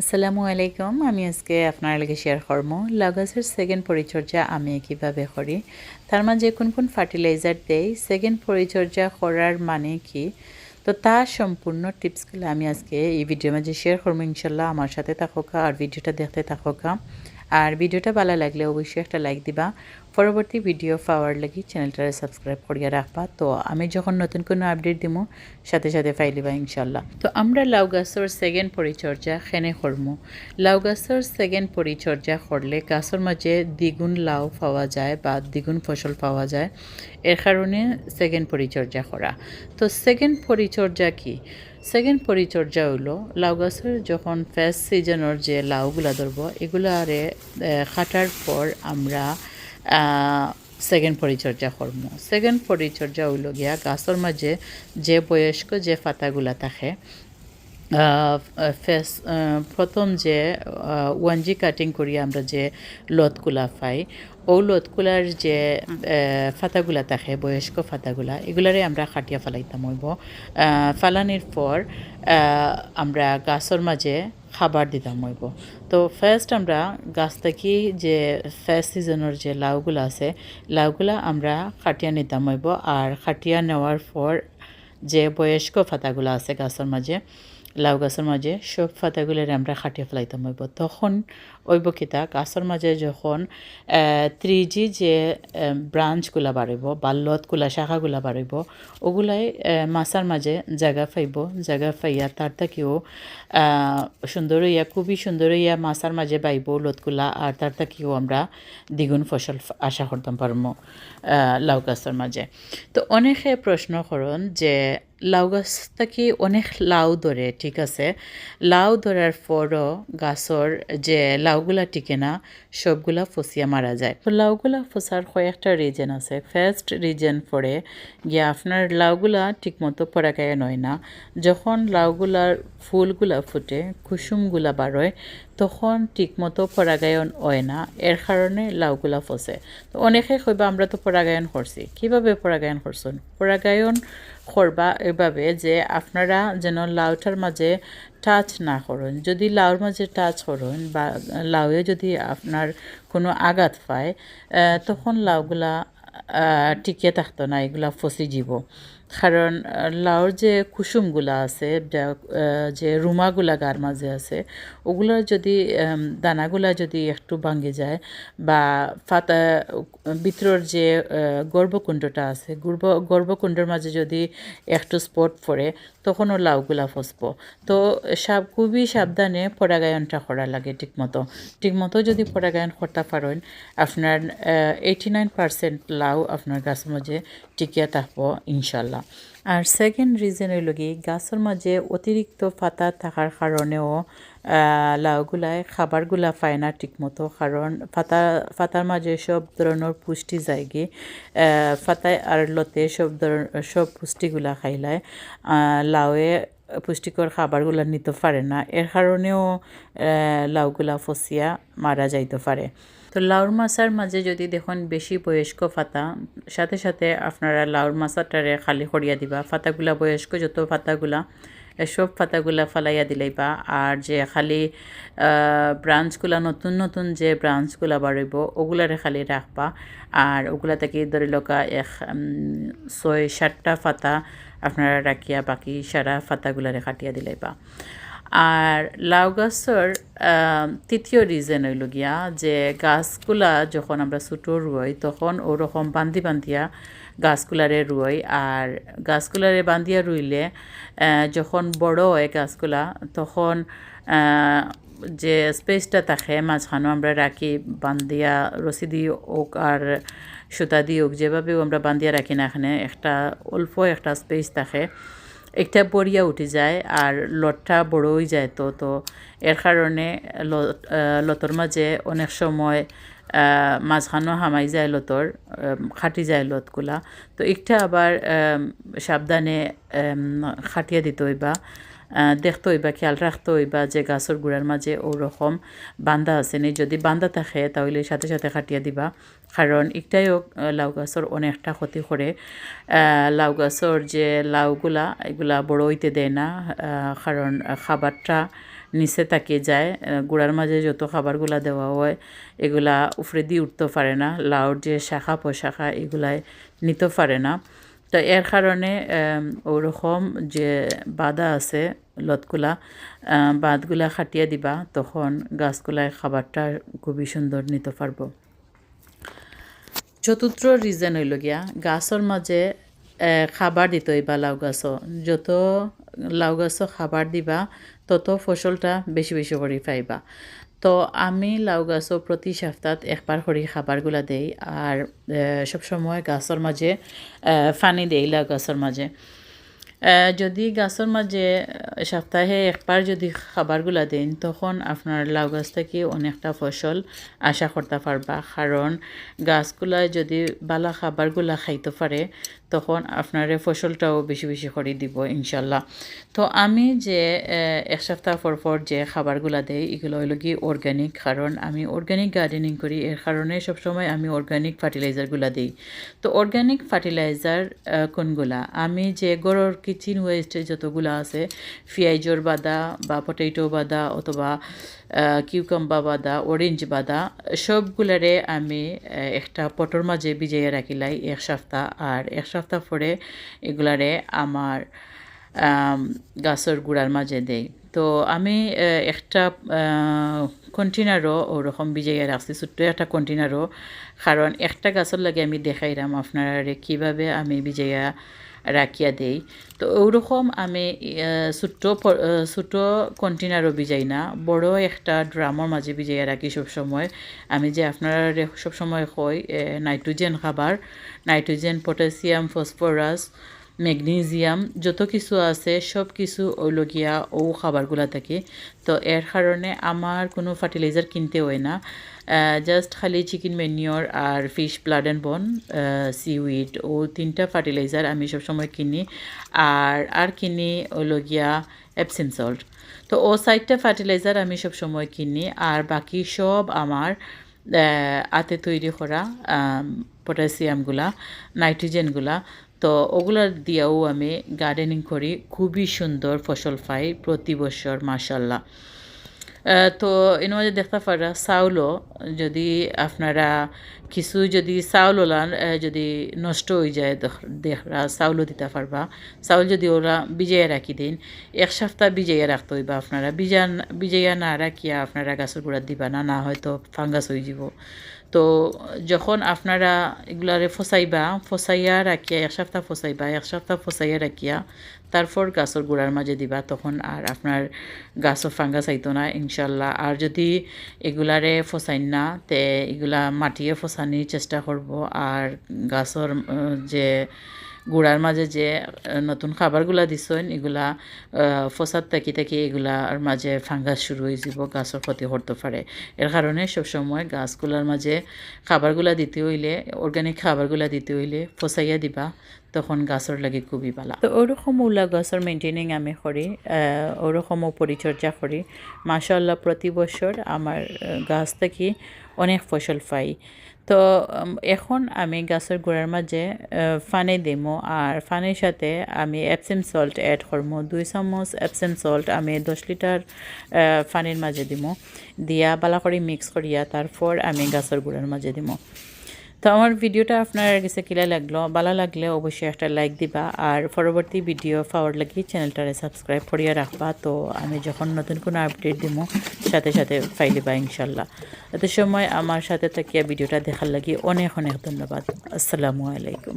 আসসালামু আলাইকুম। আমি আজকে আপনার লাগে শেয়ার করব। লাউ গাছের সেকেন্ড পরিচর্যা আমি কীভাবে করি? তার মাঝে কোন কোন ফার্টিলাইজার দেই? সেকেন্ড পরিচর্যা করার মানে কি? তো তার সম্পূর্ণ টিপসগুলো আমি আজকে এই ভিডিওর মাঝে শেয়ার করব। ইনশাল্লাহ আমার সাথে থাকোকা আর ভিডিওটা দেখতে থাকোকা আর ভিডিওটা ভালো লাগলে অবশ্যই একটা লাইক দিবা। পরবর্তী ভিডিও পাওয়ার লাগি চ্যানেলটারে সাবস্ক্রাইব করিয়া রাখবা। তো আমি যখন নতুন কোনো আপডেট দিব সাথে সাথে ফাইলিবা ইনশাল্লাহ তো আমরা লাউ গাছের সেকেন্ড পরিচর্যা খেনে করমু? লাউ গাছের সেকেন্ড পরিচর্যা করলে গাছের মাঝে দ্বিগুণ লাউ পাওয়া যায় বা দ্বিগুণ ফসল পাওয়া যায়। এর কারণে সেকেন্ড পরিচর্যা করা। তো সেকেন্ড পরিচর্যা কি? সেকেন্ড পরিচর্যা হইল লাউ গাছের যখন ফার্স্ট সিজনের যে লাউগুলা ধরবো এগুলো আরে কাটার পর আমরা সেকেন্ড পরিচর্যা করব সেকেন্ড পরিচর্যা হইল গিয়া গাছের মাঝে যে বয়স্ক যে পাতাগুলা থাকে ফেস প্রথম যে ওয়ানজি কাটিং করি আমরা যে লতগুলা পাই ও লতগুলার যে ফাতাগুলা থাকে, বয়স্ক ফাতাগুলা এগুলারে আমরা খাটিয়া ফেলাইতাম হইব। ফালানির পর আমরা গাছের মাঝে খাবার দিতাম হইব। তো ফার্স্ট আমরা গাছ থেকে যে ফার্স্ট সিজনের যে লাউগুলো আছে, লাউগুলা আমরা খাটিয়া নিতাম হইব। আর খাটিয়া নেওয়ার পর যে বয়স্ক ফাতাগুলো আছে গাছের মাঝে, লাউ গাছের মাঝে, সব ফাতাগুলোর আমরা খাটিয়ে ফেলাইতাম হইব। তখন ওইব কিতা মাঝে যখন ত্রিজি যে ব্রাঞ্চগুলা বাড়িব বা লতগুলা, শাখাগুলা বাড়িব ওগুলাই মাছার মাঝে জায়গা ফাইব। জায়গা ফাইয়া তার থেকেও সুন্দর ইয়া খুবই সুন্দর ইয়া মাছার মাঝে বাইব লতগুলা, আর তার থেকেও আমরা দ্বিগুণ ফসল আশা করতাম পারব লাউ গাছের মাঝে। তো অনেকে প্রশ্ন করেন যে, লাউ গাছটা কি অনেক লাউ ধরে, ঠিক আছে? লাউ ধরার পরও গাছর যে লাউগুলা টিকে না, সবগুলা ফসিয়া মারা যায়। তো লাউগুলা ফসার কয়েকটা রিজন আছে। ফার্স্ট রিজন পরে গিয়ে আপনার লাউগুলা ঠিকমতো পরাগায়ন হয় না। যখন লাউগুলার ফুলগুলা ফুটে, কুসুমগুলা বাড়য় তখন ঠিকমতো পরাগায়ন হয় না। এর কারণে লাউগুলা ফসে। তো অনেকে কইবা, আমরা তো পরাগায়ন করছি। কীভাবে পরাগায়ন করছেন? পরাগায়ন করবা এভাবে যে আপনারা যেন লাউটার মাঝে টাচ না করুন। যদি লাউর মাঝে টাচ করুন বা লাউয়ে যদি আপনার কোনো আঘাত পায় তখন লাউগুলা টিকে থাকতো না, এগুলা ফসি যাব কারণ লাউর যে কুসুমগুলা আছে যে রুমাগুলা গার মাঝে আছে ওগুলোর যদি দানাগুলা যদি একটু ভাঙে যায় বা ফাতা, ভিতরের যে গর্ভকুণ্ডটা আছে, গর্ভ, গর্ভকুণ্ডের মাঝে যদি একটু স্পট পড়ে, তখনও লাউগুলা ফসব। তো সাব, খুবই সাবধানে পরাগায়নটা করা লাগে ঠিকমতো। ঠিকমতো যদি পরাগায়ন করতে পারেন, আপনার এইটি নাইন পার্সেন্ট লাউ আপনার গাছ মাঝে টিকিয়া থাকব, ইনশাল্লাহ। আর সেকেন্ড রিজন হইল কি, গাছের মাঝে অতিরিক্ত পাতা থাকার কারণেও লাউগুলায় খাবারগুলা পায় না ঠিকমতো, কারণ পাতা, পাতার মাঝে সব ধরনের পুষ্টি যায়গে পাতায় আর লতে সব ধরনের সব পুষ্টিগুলা খাইলায় লাউয়ে পুষ্টিকর খাবারগুলো নিতে পারে না। এর কারণেও লাউগুলা ফসিয়া মারা যাইতে পারে। তো লাউর মাছার মাঝে যদি দেখুন বেশি বয়স্ক ফাতা, সাথে সাথে আপনারা লাউর মাছাটারে খালি করিয়া দিবা। ফাতাগুলা বয়স্ক, যত ফাতাগুলা, সব পাতাগুলা ফালাইয়া দিলাইবা। আর যে খালি ব্রাঞ্চগুলা, নতুন নতুন যে ব্রাঞ্চগুলা বাড়িব ওগুলারে খালি রাখবা। আর ওগুলা থেকে ধরে লোকা এক ছয়, সাতটা ফাতা আপনারা রাখিয়া বাকি সারা ফাতাগুলারে কাটিয়া দিলাইবা। আর লাউ গাছের তৃতীয় রিজন হইল গিয়া যে গাছগুলা যখন আমরা ছোটো রুই, তখন ওরকম বান্ধি বান্ধিয়া গাছগুলারে রুই আর গাছগুলারে বান্ধিয়া রুইলে যখন বড় হয় গাছগুলা, তখন যে স্পেসটা থাকে, মাঝখানেও আমরা রাখি বান্ধিয়া রসি দিয়ে হোক আর সুতা দিয়ে ওক যেভাবেও আমরা বান্ধিয়া রাখি না এখানে, একটা অল্প একটা স্পেস থাকে। একটা বড়িয়া উঠে যায় আর লটটা বড় হয়ে যায় তো তো এর কারণে লতর মাঝে অনেক সময় মাঝখানো হামাই যায় লতর খাটি যায় লতগুলা। তো একটা আবার সাবধানে খাটিয়ে দিতে হইবা। দেখতে হইবা খেয়াল রাখতে হইবা যে গাছের গুড়ার মাঝে ওরকম বান্ধা আছে নি, যদি বান্ধা থাকে তাহলে সাথে সাথে খাটিয়া দিবা। কারণ একটাইও লাউ গাছের অনেকটা ক্ষতি করে। লাউ গাছের যে লাউগুলা, এগুলা বড় হইতে দেয় না। কারণ খাবারটা নিচে তাকিয়ে যায় গুড়ার মাঝে যত খাবারগুলা দেওয়া হয়, এগুলা উফরে দিয়ে উঠতে পারে না। লাউর যে শাখা, পোশাখা, এগুলাই নিতে পারে না। তো এর কারণে ওরকম যে বাধা আছে লতগুলা বাঁধগুলা খাটিয়ে দিবা, তখন গাছগুলায় খাবারটা খুবই সুন্দর নিতে পারব। চতুর্থ রিজন হইল গিয়া, গাছর মাঝে খাবার দিত হইবা লাউ গাছ যত লাউ গাছ খাবার দিবা, তত ফসলটা বেশি বেশি করে পাইবা। তো আমি লাউ গাছ প্রতি সপ্তাহ একবার করে খাবারগুলা দেই আর সবসময় গাছের মাঝে এ, পানি দেই লাউ গাছের মাঝে যদি গাছের মাঝে সপ্তাহে একবার যদি খাবারগুলা দেন তখন আপনার লাউ গাছ থেকে অনেকটা ফসল আশা করতে পারবা কারণ গাছগুলা যদি বালা খাবারগুলা খাইতে পারে তখন আপনার ফসলটাও বেশি বেশি করে দিব, ইনশাল্লাহ। তো আমি যে এক সপ্তাহ পর পর যে খাবারগুলা দেই, এগুলো হইল কি অর্গ্যানিক কারণ আমি অর্গ্যানিক গার্ডেনিং করি। এর কারণে সবসময় আমি অর্গ্যানিক ফার্টিলাইজারগুলা দিই। তো অর্গ্যানিক ফার্টিলাইজার কোনগুলা? আমি যে গরুর কিচেন ওয়েস্টে যতগুলো আছে পিঁয়াজর বাদা বা পটেটো বাদা অথবা কিউকাম্বা বাদা অরেঞ্জ বাদা, সবগুলারে আমি একটা পটর মাঝে ভিজাইয়া রাখিলাই এক সপ্তাহ। আর এক সপ্তাহ পরে এগুলারে আমার গাছর গুড়ার মাঝে দেই। তো আমি একটা কন্টেনারও ওরকম বিজাইয়া রাখছি ছোট্ট একটা কন্টেনারও কারণ একটা গাছের লাগে আমি দেখাইলাম আপনারা কীভাবে আমি বিজাইয়া রাখিয়া দেই। তো ওরকম আমি ছোট্ট ছোট্ট কন্টেনারও বিজাই না, বড় একটা ড্রামের মাঝে বিজাইয়া রাখি সবসময় আমি যে আপনারা সবসময় কই নাইট্রোজেন খাবার নাইট্রোজেন পটাশিয়াম ফসফরাস ম্যাগনেসিয়াম যত কিছু আছে, সব কিছু ওলগিয়া ও খাবারগুলা থাকে। তো এর কারণে আমার কোনো ফার্টিলাইজার কিনতে হয় না। জাস্ট খালি chicken manure R fish blood and bone seaweed ও তিনটা ফার্টিলাইজার আমি সবসময় কিনি। আর আর কিনি ওলগিয়া এপসিম সল্ট তো ও সাইডটা ফার্টিলাইজার আমি সবসময় কিনি। আর বাকি সব আমার হাতে তৈরি করা পটাশিয়ামগুলা, নাইট্রোজেনগুলা। তো ওগুলা দিয়েও আমি গার্ডেনিং করি। খুবই সুন্দর ফসল পাই প্রতি বছর মাসাল্লাহ তো এর মধ্যে দেখতে পারা চাউলও, যদি আপনারা কিছু যদি চাউল ওলান যদি নষ্ট হয়ে যায়, দেখ- দেখরা চাউলও দিতে পারবা। চাউল যদি ওরা ভিজাইয়া রাখি দিন, এক সপ্তাহ বিজাইয়া রাখতে হইবা আপনারা। ভিজান বিজাইয়া না রাখিয়া আপনারা গাছের গোড়া দিবা না না হয়তো ফাঙ্গাস হয়ে যাব তো যখন আপনারা এগুলারে ফসাইবা, ফসাইয়া রাখিয়া, এক সপ্তাহ ফসাইবা, এক সপ্তাহ ফসাইয়া রাখিয়া তারপর গাছের গোড়ার মাঝে দিবা, তখন আর আপনার গাছও ফাঙ্গা আইতো না, ইনশাল্লাহ। আর যদি এগুলারে ফসাইন না, তে এগুলা মাটিয়ে ফসানির চেষ্টা করব। আর গাছের যে গুড়ার মাঝে যে নতুন খাবারগুলা দিছেন এগুলা ফসাদ থাকি থাকি এগুলার মাঝে ফাঙ্গাস শুরু হয়ে যাব গাছের ক্ষতি করতে পারে। এর কারণে সবসময় গাছগুলার মাঝে খাবারগুলা দিতে হইলে অর্গানিক খাবারগুলা দিতে হইলে ফসাইয়া দিবা তখন গাছের লাগে খুবই ভালো। তো ওরকম উলা গাছের মেনটেনিং আমি করি আহ, ওরকমও পরিচর্যা করি। মাশাল্লাহ প্রতি বছর আমার গাছ থেকে অনেক ফসল পাই। তো এখন আমি গাছের গোড়ার মাঝে ফানে দিমো আর ফানের সাথে আমি এপসেম সল্ট অ্যাড করব। দুই চামচ এপসেম সল্ট আমি দশ লিটার ফানির মাঝে দিমো দিয়া বালা করে মিক্স করিয়া তারপর আমি গাছের গোড়ার মাঝে দিমো তো আমার ভিডিওটা আপনার কাছে কিলা লাগল? ভালো লাগলে অবশ্যই একটা লাইক দিবা আর পরবর্তী ভিডিও পাওয়ার লাগি চ্যানেলটারে সাবস্ক্রাইব করিয়া রাখবা। তো আমি যখন নতুন কোনো আপডেট দিব সাথে সাথে পাইলিবা ইনশাল্লাহ। এত সময় আমার সাথে থাকিয়া ভিডিওটা দেখার লাগি অনেক অনেক ধন্যবাদ। আসসালামু আলাইকুম।